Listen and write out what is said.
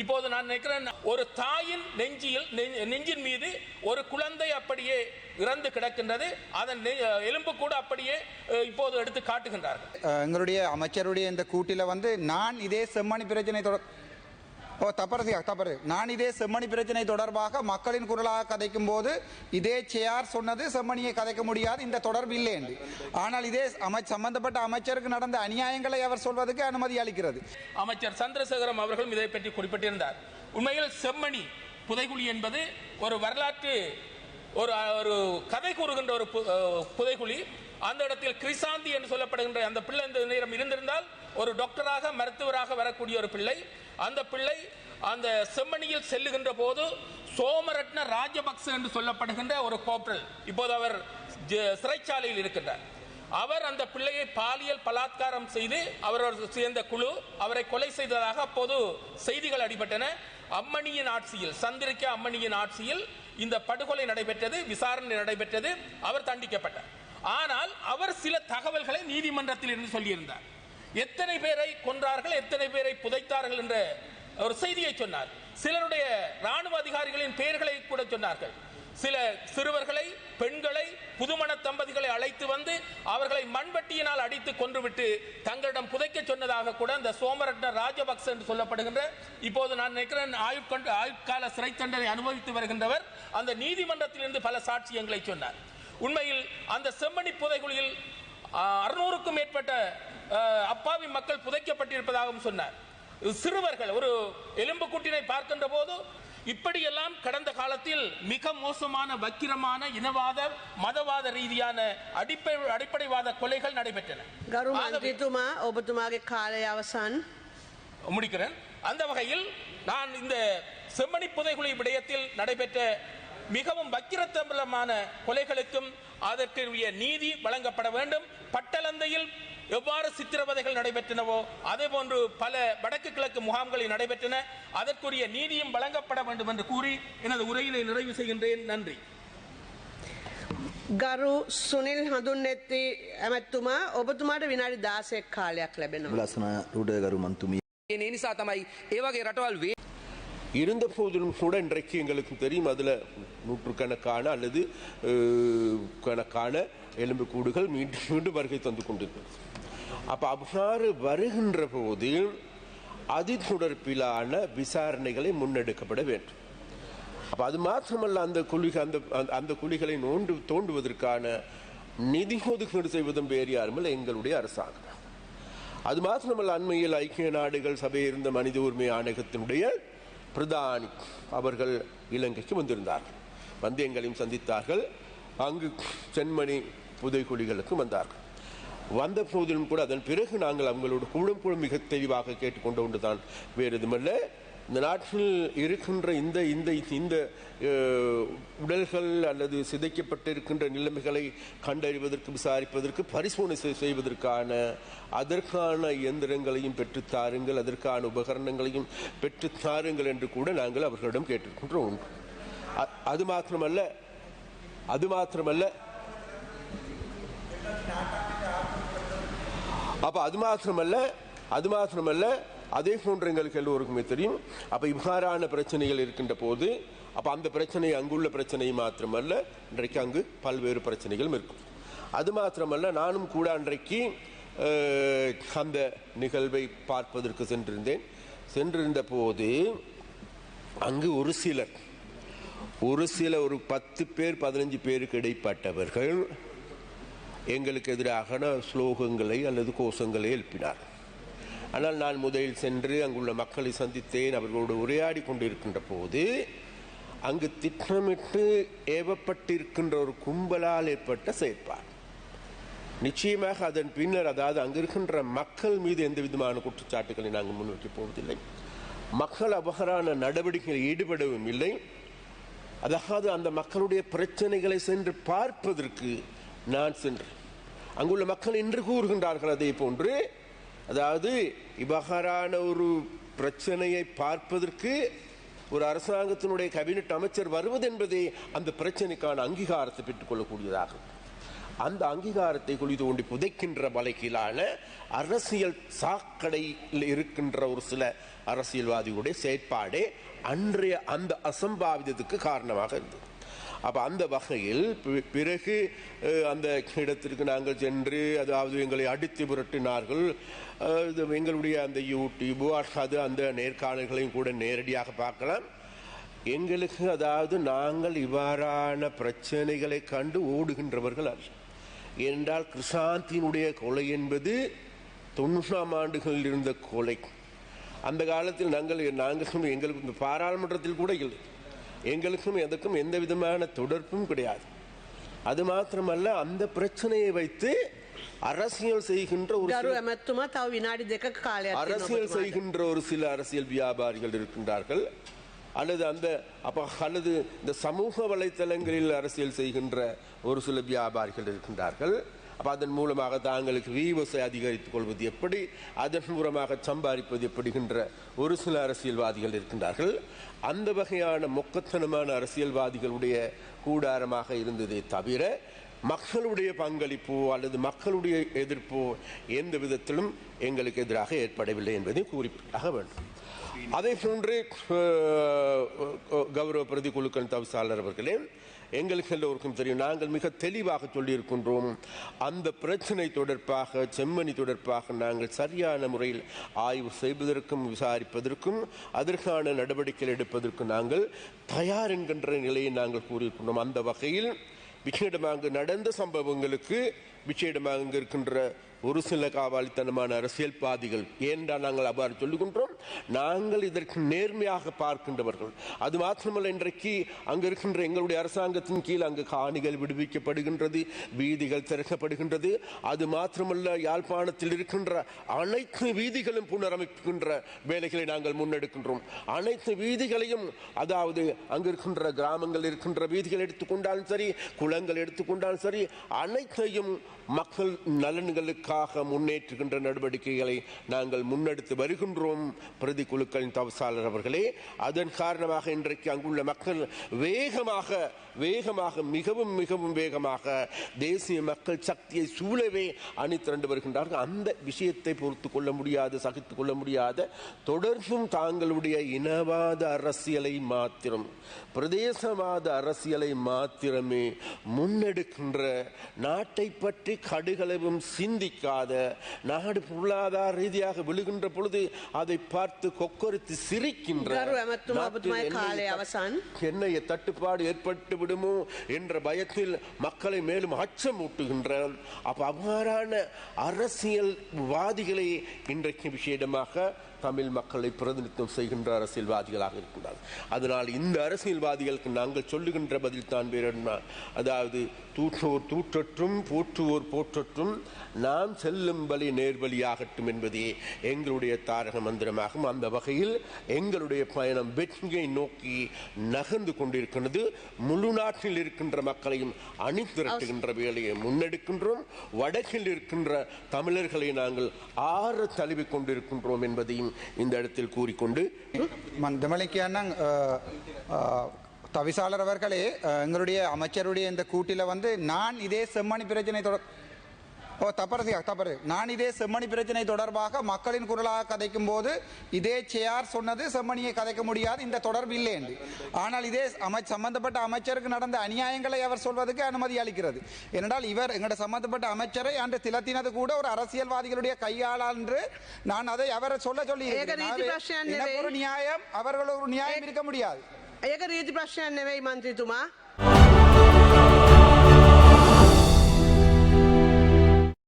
இப்போது நான் நினைக்கிறேன் ஒரு தாயின் நெஞ்சில் நெஞ்சின் மீது ஒரு குழந்தை அப்படியே இறந்து கிடக்கின்றது. அதன் எலும்பு கூட அப்படியே இப்போது எடுத்து காட்டுகின்றார்கள். எங்களுடைய அமைச்சருடைய இந்த கூட்டில வந்து நான் இதே செம்மணி பிரச்சனை தொடர் ஓ தப்பரசியா தப்பரு நான் இதே செம்மணி பிரச்சனை தொடர்பாக மக்களின் குரலாக கதைக்கும் போது இதே செயார் சொன்னது செம்மணியை கதைக்க முடியாது இந்த தொடர்பு இல்லை என்று. ஆனால் இதே அமை சம்பந்தப்பட்ட அமைச்சருக்கு நடந்த அநியாயங்களை அவர் சொல்வதற்கு அனுமதி அளிக்கிறது. அமைச்சர் சந்திரசேகரம் அவர்களும் இதை பற்றி குறிப்பிட்டிருந்தார். உண்மையில் செம்மணி புதைகுழி என்பது ஒரு வரலாற்று ஒரு ஒரு கதை கூறுகின்ற ஒரு பு- புதைகுழி. அந்த இடத்தில் கிரிசாந்தி என்று சொல்லப்படுகின்ற அந்த பிள்ளை இந்த நேரம் இருந்திருந்தால் ஒரு டாக்டராக மருத்துவராக வரக்கூடிய ஒரு பிள்ளை. அந்த பிள்ளை அந்த செம்மணியில் செல்லுகின்ற போது சோமரட்ன ராஜபக்ச என்று சொல்லப்படுகின்ற ஒரு கோப்ரல் இப்போது அவர் சிறைச்சாலையில் இருக்கின்றார். அவர் அந்த பிள்ளையை பாலியல் பலாத்காரம் செய்து அவரோடு சேர்ந்த குழு அவரை கொலை செய்ததாக அப்போது செய்திகள் அடிபட்டன. அம்மணியின் ஆட்சியில் சந்திரிக்க அம்மணியின் ஆட்சியில் இந்த படுகொலை நடைபெற்றது விசாரணை நடைபெற்றது அவர் தண்டிக்கப்பட்டார். ஆனால் அவர் சில தகவல்களை நீதிமன்றத்தில் இருந்து சொல்லியிருந்தார். எத்தனை பேரை கொன்றார்கள் எத்தனை பேரை புதைத்தார்கள் என்ற ஒரு செய்தியை சொன்னார். சிலருடைய ராணுவ அதிகாரிகளின் பெயர்களை கூட சொன்னார்கள். சில சிறுவர்களை பெண்களை புதுமண தம்பதிகளை அழைத்து வந்து அவர்களை மண்வெட்டியினால் அடித்து கொன்றுவிட்டு தங்களிடம் புதைக்க சொன்னதாக கூட இந்த சோமரட்ன ராஜபக்ச என்று சொல்லப்படுகின்ற இப்போது நான் நினைக்கிறேன் ஆயுட்கொண்டு ஆயுட்கால சிறை தண்டனை அனுபவித்து வருகின்றவர் அந்த நீதிமன்றத்திலிருந்து பல சாட்சியங்களை சொன்னார். உண்மையில் அந்த செம்மணி புதைகுழியில் அறுநூறுக்கும் மேற்பட்ட அப்பாவி மக்கள் புதைக்கப்பட்டிருப்பதாகவும் சொன்னார். சிறுவர்கள் ஒரு எலும்பு கூட்டினை பார்க்கின்ற போது இப்படியெல்லாம் கடந்த காலத்தில் மிக மோசமான வக்கிரமான இனவாத மதவாத ரீதியான அடிப்படை அடிப்படைவாத கொலைகள் நடைபெற்றன. முடிக்கிறேன். அந்த வகையில் நான் இந்த செம்மணி புதைகுழி விடயத்தில் நடைபெற்ற மிகவும் வக்கிரத்தம்பலமான கொலைகளுக்கும் அதற்குரிய நீதி வழங்கப்பட வேண்டும். பட்டலந்தையில் எவ்வாறு சித்திரவதைகள் நடைபெற்றனவோ அதே போன்று பல வடக்கு கிழக்கு முகாம்களில் நடைபெற்றன அதற்குரிய நீதியும் வழங்கப்பட வேண்டும் என்று கூறி எனது உரையினை நிறைவு செய்கின்றேன் நன்றி ගරු සුනිල් හඳුන්නෙත්ති ඇමැත්තුමා ඔබතුමාට විනාඩි දාසෙක් කාලයක් ලැබෙනවා. ලස්සන රුඩගරු මන්තුමී ඒ නිසා තමයි ඒ වගේ රටවල් වේ இருந்த போதிலும் கூட இன்றைக்கு எங்களுக்கு தெரியும் அதில் நூற்றுக்கணக்கான அல்லது அஹ், கணக்கான எலும்புக்கூடுகள் மீண்டும் மீண்டும் வருகை தந்து கொண்டிருக்கிறது அப்போ அவ்வாறு வருகின்ற போது அது தொடர்பிலான விசாரணைகளை முன்னெடுக்கப்பட வேண்டும். அப்போ அது மாத்திரமல்ல அந்த குழிக அந்த அந்த- அந்த குழிகளை நோண்டு தோண்டுவதற்கான நிதி ஒதுக்கீடு செய்வதும் வேறு யாருமில்லை எங்களுடைய அரசாங்கம். அது மாத்திரமல்ல அண்மையில் ஐக்கிய நாடுகள் சபையில் இருந்த மனித உரிமை ஆணையத்தினுடைய பிரதானி அவர்கள் இலங்கைக்கு வந்திருந்தார்கள். வந்து எங்களையும் சந்தித்தார்கள். அங்கு சென்மணி புதைக்குழிகளுக்கு வந்தார்கள். வந்த போதிலும் கூட அதன் பிறகு நாங்கள் அவங்களோட கூடும் கூட மிக தெளிவாக கேட்டுக்கொண்டு ஒன்றுதான். வேறு எதுமல்ல இந்த நாட்டில் இருக்கின்ற இந்த இந்த இந்த உடல்கள் அல்லது சிதைக்கப்பட்டிருக்கின்ற நிலைமைகளை கண்டறிவதற்கு விசாரிப்பதற்கு பரிசோதனை செய்வதற்கான அதற்கான இயந்திரங்களையும் பெற்றுத்தாருங்கள் அதற்கான உபகரணங்களையும் பெற்றுத் தாருங்கள் என்று கூட நாங்கள் அவர்களிடம் கேட்டிருக்கின்றோம். ஒன்று அது மாத்திரமல்ல அது மாத்திரமல்ல அப்போ அது மாத்திரமல்ல அது மாத்திரமல்ல அதே போன்று எங்களுக்கு எல்லோருக்குமே தெரியும். அப்போ இவ்வாறான பிரச்சனைகள் இருக்கின்ற போது அப்போ அந்த பிரச்சனை அங்குள்ள பிரச்சனை மாத்திரமல்ல இன்றைக்கு அங்கு பல்வேறு பிரச்சனைகளும் இருக்கும். அது மாத்திரமல்ல நானும் கூட அன்றைக்கு அந்த நிகழ்வை பார்ப்பதற்கு சென்றிருந்தேன். சென்றிருந்த போது அங்கு ஒரு சிலர் ஒரு சில ஒரு பத்து பேர் பதினஞ்சு பேருக்கு இடைப்பட்டவர்கள் எங்களுக்கு எதிராக ஸ்லோகங்களை அல்லது கோஷங்களை எழுப்பினார். ஆனால் நான் முதலில் சென்று அங்குள்ள மக்களை சந்தித்தேன். அவர்களோடு உரையாடி கொண்டிருக்கின்ற போது அங்கு திட்டமிட்டு ஏவப்பட்டிருக்கின்ற ஒரு கும்பலால் ஏற்பட்ட செயற்பாடு. நிச்சயமாக அதன் பின்னர் அதாவது அங்கு இருக்கின்ற மக்கள் மீது எந்த விதமான குற்றச்சாட்டுகளை நாங்கள் முன்னோக்கி போவதில்லை. மக்கள் அபகரான நடவடிக்கைகளில் ஈடுபடவும் இல்லை. அதாவது அந்த மக்களுடைய பிரச்சனைகளை சென்று பார்ப்பதற்கு நான் சென்று அங்குள்ள மக்கள் இன்று கூறுகின்றார்கள் அதே போன்று. அதாவது இவ்வகாரான ஒரு பிரச்சனையை பார்ப்பதற்கு ஒரு அரசாங்கத்தினுடைய கேபினட் அமைச்சர் வருவது என்பதே அந்த பிரச்சனைக்கான அங்கீகாரத்தை பெற்றுக்கொள்ளக்கூடியதாகும் அந்த அங்கீகாரத்தை குழி தோண்டி புதைக்கின்ற வலைக்கிலான அரசியல் சாக்கடையில் இருக்கின்ற ஒரு சில அரசியல்வாதிகளுடைய செயற்பாடே அன்றைய அந்த அசம்பாவிதத்துக்கு காரணமாக இருந்தது. அப்போ அந்த வகையில் பிறகு அந்த இடத்திற்கு நாங்கள் சென்று அதாவது எங்களை அடித்து புரட்டினார்கள் எங்களுடைய அந்த யூடியூப் அது அந்த நேர்காணல்களையும் கூட நேரடியாக பார்க்கலாம். எங்களுக்கு அதாவது நாங்கள் இவ்வாறான பிரச்சனைகளை கண்டு ஓடுகின்றவர்கள் அல்ல. என்றால் கிருஷாந்தினுடைய கொலை என்பது தொண்ணூறாம் ஆண்டுகளில் இருந்த கொலை. அந்த காலத்தில் நாங்கள் நாங்கள் எங்களுக்கு இந்த பாராளுமன்றத்தில் கூட இல்லை. எங்களுக்கும் எதுக்கும் எந்த விதமான தொடர்பும் கிடையாது. அது மாத்திரமல்ல அந்த பிரச்சனையை வைத்து அரசியல் செய்கின்ற ஒரு அரசியல் செய்கின்ற ஒரு சில அரசியல் வியாபாரிகள் இருக்கின்றார்கள். அல்லது அந்த அப்போ அல்லது இந்த சமூக வலைத்தளங்களில் அரசியல் செய்கின்ற ஒரு சில வியாபாரிகள் இருக்கின்றார்கள். அப்போ அதன் மூலமாக தாங்களுக்கு வீவசை அதிகரித்துக் கொள்வது எப்படி? அதன் மூலமாக சம்பாதிப்பது எப்படிகின்ற ஒரு சில அரசியல்வாதிகள் இருக்கின்றார்கள். அந்த வகையான மொக்கத்தனமான அரசியல்வாதிகளுடைய கூடாரமாக இருந்ததே தவிர மக்களுடைய பங்களிப்போ அல்லது மக்களுடைய எதிர்ப்போ எந்த விதத்திலும் எங்களுக்கு எதிராக ஏற்படவில்லை என்பதை குறிப்பிட்டாக வேண்டும். அதை போன்று கௌரவ பிரதி குழுக்கள் தவிசாளர் அவர்களே எங்களுக்கு எல்லோருக்கும் தெரியும் நாங்கள் மிக தெளிவாக சொல்லியிருக்கின்றோம் அந்த பிரச்சனை தொடர்பாக செம்மணி தொடர்பாக நாங்கள் சரியான முறையில் ஆய்வு செய்வதற்கும் விசாரிப்பதற்கும் அதற்கான நடவடிக்கைகள் எடுப்பதற்கும் நாங்கள் தயார் என்கின்ற நிலையை நாங்கள் கூறியிருக்கின்றோம். அந்த வகையில் விசேடமாக நடந்த சம்பவங்களுக்கு விசேடமாக அங்கு இருக்கின்ற ஒரு சில காவாலித்தனமான அரசியல்வாதிகள் ஏனென்றால் நாங்கள் அவ்வாறு சொல்லுகின்றோம்? நாங்கள் இதற்கு நேர்மையாக பார்க்கின்றவர்கள். அது மாத்திரமல்ல இன்றைக்கு அங்கு இருக்கின்ற எங்களுடைய அரசாங்கத்தின் கீழ் அங்கு காணிகள் விடுவிக்கப்படுகின்றது வீதிகள் திறக்கப்படுகின்றது. அது மாத்திரமல்ல யாழ்ப்பாணத்தில் இருக்கின்ற அனைத்து வீதிகளும் புனரமைக்கின்ற வேலைகளை நாங்கள் முன்னெடுக்கின்றோம். அனைத்து வீதிகளையும் அதாவது அங்கு இருக்கின்ற கிராமங்கள் இருக்கின்ற வீதிகள் எடுத்துக்கொண்டாலும் சரி குளங்கள் எடுத்துக்கொண்டாலும் சரி அனைத்தையும் மக்கள் நலன்களுக்காக முன்னேற்றுகின்ற நடவடிக்கைகளை நாங்கள் முன்னெடுத்து வருகின்றோம். பிரதி குழுக்களின் தவசாளர் அவர்களே அதன் காரணமாக இன்றைக்கு அங்குள்ள மக்கள் வேகமாக வேகமாக மிகவும் மிகவும் வேகமாக தேசிய மக்கள் சக்தியை சூழவே அணிதிரண்டு வருகின்றார்கள். அந்த விஷயத்தை பொறுத்து கொள்ள முடியாது சகித்து கொள்ள முடியாத. தொடர்ந்தும் தாங்களுடைய இனவாத அரசியலை மாத்திரம் பிரதேசவாத அரசியலை மாத்திரமே முன்னெடுக்கின்ற நாட்டை பற்றி நினைத்து கடுகளவும் சிந்திக்காத நாடு பொருளாதார ரீதியாக விழுகின்ற பொழுது அதை பார்த்து கொக்கரித்து சிரிக்கின்ற எண்ணெய தட்டுப்பாடு ஏற்பட்டு விடுமோ என்ற பயத்தில் மக்களை மேலும் அச்சம் அச்சமூட்டுகின்ற அப்ப அவ்வாறான அரசியல்வாதிகளை இன்றைக்கு விஷயமாக தமிழ் மக்களை பிரதிநிதித்துவம் செய்கின்ற அரசியல்வாதிகளாக இருக்கின்றார் அதனால் இந்த அரசியல்வாதிகளுக்கு நாங்கள் சொல்லுகின்ற பதில் தான் வேறு அதாவது தூற்றுவோர் தூற்றற்றும் போற்றுவோர் போற்றற்றும் நாம் செல்லும் வழி நேர்வழியாகட்டும் என்பதே எங்களுடைய தாரக மந்திரமாகும் அந்த வகையில் எங்களுடைய பயணம் வெற்றியை நோக்கி நகர்ந்து கொண்டிருக்கின்றது முழு நாட்டில் இருக்கின்ற மக்களையும் அணிதிரட்டுகின்ற வேலையை முன்னெடுக்கின்றோம் வடக்கில் இருக்கின்ற தமிழர்களை நாங்கள் ஆற தழுவி கொண்டிருக்கின்றோம் என்பதையும் இந்த இடத்தில் கூறிக்கொண்டு மன் தவிசாளர் அவர்களே எங்களுடைய அமைச்சருடைய இந்த கூட்டில வந்து நான் இதே செம்மணி பிரச்சனை தொடர் ஓ தப்பரசியா தப்பரு நான் இதே செம்மணி பிரச்சனை தொடர்பாக மக்களின் குரலாக கதைக்கும் போது இதே செயார் சொன்னது செம்மணியை கதைக்க முடியாது இந்த தொடர்பு இல்லை என்று. ஆனால் இதே அமை சம்பந்தப்பட்ட அமைச்சருக்கு நடந்த அநியாயங்களை அவர் சொல்வதற்கு அனுமதி அளிக்கிறது. ஏனென்றால் இவர் எங்கட சம்பந்தப்பட்ட அமைச்சரை அன்று திலத்தினது கூட ஒரு அரசியல்வாதிகளுடைய கையாளா என்று நான் அதை அவரை சொல்ல சொல்லி ஒரு நியாயம் அவர்கள் ஒரு நியாயம் இருக்க முடியாது. ඒක රීති ප්‍රශ්යන් නෙවෙයි මන්ත්‍රීතුමා